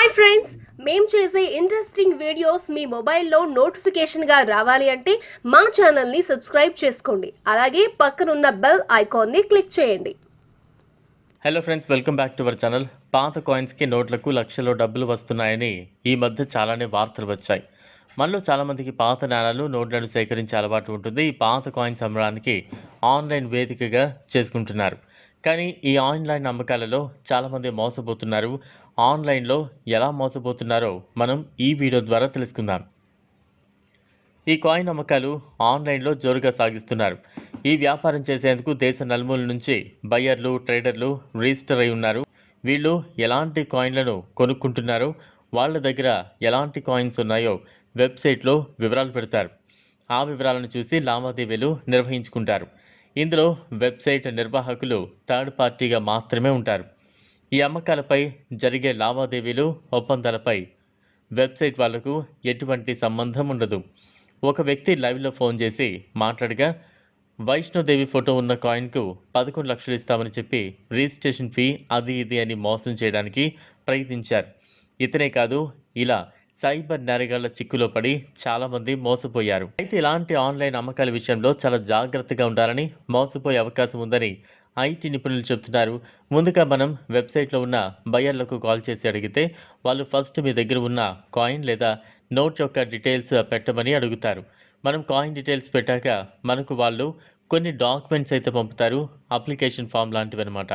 Hi friends మేము చేసే interesting videos మీ మొబైల్లో నోటిఫికేషన్గా రావాలి అంటే మా ఛానల్ని సబ్స్క్రైబ్ చేసుకోండి. అలాగే పక్కనున్న బెల్ ఐకాన్ని క్లిక్ చేయండి. Hello friends welcome back to our channel పాత కాయిన్స్కి నోట్లకు లక్షలో డబ్బులు వస్తున్నాయని ఈ మధ్య చాలానే వార్తలు వచ్చాయి. మనలో చాలామందికి పాత నాణాలు నోట్లను సేకరించే అలవాటు ఉంటుంది. ఈ పాత కాయిన్స్ అమ్మడానికి ఆన్లైన్ వేదికగా చేసుకుంటున్నారు. కానీ ఈ ఆన్లైన్ అమ్మకాలలో చాలామంది మోసపోతున్నారు. ఆన్లైన్లో ఎలా మోసపోతున్నారో మనం ఈ వీడియో ద్వారా తెలుసుకుందాం. ఈ కాయిన్ అమ్మకాలు ఆన్లైన్లో జోరుగా సాగిస్తున్నారు. ఈ వ్యాపారం చేసేందుకు దేశ నలుమూల నుంచి బయ్యర్లు ట్రేడర్లు రిజిస్టర్ అయి ఉన్నారు. వీళ్ళు ఎలాంటి కాయిన్లను కొనుక్కుంటున్నారో వాళ్ళ దగ్గర ఎలాంటి కాయిన్స్ ఉన్నాయో వెబ్సైట్లో వివరాలు పెడతారు. ఆ వివరాలను చూసి లావాదేవీలు నిర్వహించుకుంటారు. ఇందులో వెబ్సైట్ నిర్వాహకులు థర్డ్ పార్టీగా మాత్రమే ఉంటారు. ఈ అమ్మకాలపై జరిగే లావాదేవీలు ఒప్పందాలపై వెబ్సైట్ వాళ్ళకు ఎటువంటి సంబంధం ఉండదు. ఒక వ్యక్తి లైవ్లో ఫోన్ చేసి మాట్లాడగా వైష్ణోదేవి ఫోటో ఉన్న కాయిన్కు పదకొండు లక్షలు ఇస్తామని చెప్పి రిజిస్ట్రేషన్ ఫీ అది ఇది అని మోసం చేయడానికి ప్రయత్నించారు. ఇతనే కాదు ఇలా సైబర్ నేరగాళ్ళ చిక్కులో పడి చాలామంది మోసపోయారు. అయితే ఇలాంటి ఆన్లైన్ అమ్మకాల విషయంలో చాలా జాగ్రత్తగా ఉండాలని మోసపోయే అవకాశం ఉందని ఐటీ నిపుణులు చెబుతున్నారు. ముందుగా మనం వెబ్సైట్లో ఉన్న బయర్లకు కాల్ చేసి అడిగితే వాళ్ళు ఫస్ట్ మీ దగ్గర ఉన్న కాయిన్ లేదా నోట్ యొక్క డీటెయిల్స్ పెట్టమని అడుగుతారు. మనం కాయిన్ డీటెయిల్స్ పెట్టాక మనకు వాళ్ళు కొన్ని డాక్యుమెంట్స్ అయితే పంపుతారు అప్లికేషన్ ఫామ్ లాంటివి అనమాట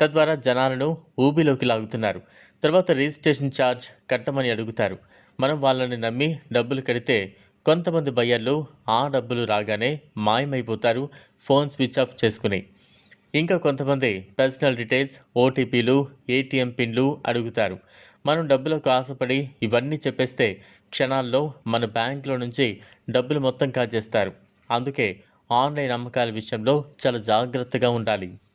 తద్వారా జనాలను ఊబిలోకి లాగుతున్నారు. తర్వాత రిజిస్ట్రేషన్ ఛార్జ్ కట్టమని అడుగుతారు. మనం వాళ్ళని నమ్మి డబ్బులు కడితే కొంతమంది బయ్యర్లు ఆ డబ్బులు రాగానే మాయమైపోతారు ఫోన్ స్విచ్ ఆఫ్ చేసుకుని. ఇంకా కొంతమంది పర్సనల్ డీటెయిల్స్ ఓటీపీలు ఏటీఎం పిన్లు అడుగుతారు. మనం డబ్బులకు ఆశపడి ఇవన్నీ చెప్పేస్తే క్షణాల్లో మన బ్యాంకులో నుంచి డబ్బులు మొత్తం కాజేస్తారు. అందుకే ఆన్లైన్ అమ్మకాల విషయంలో చాలా జాగ్రత్తగా ఉండాలి.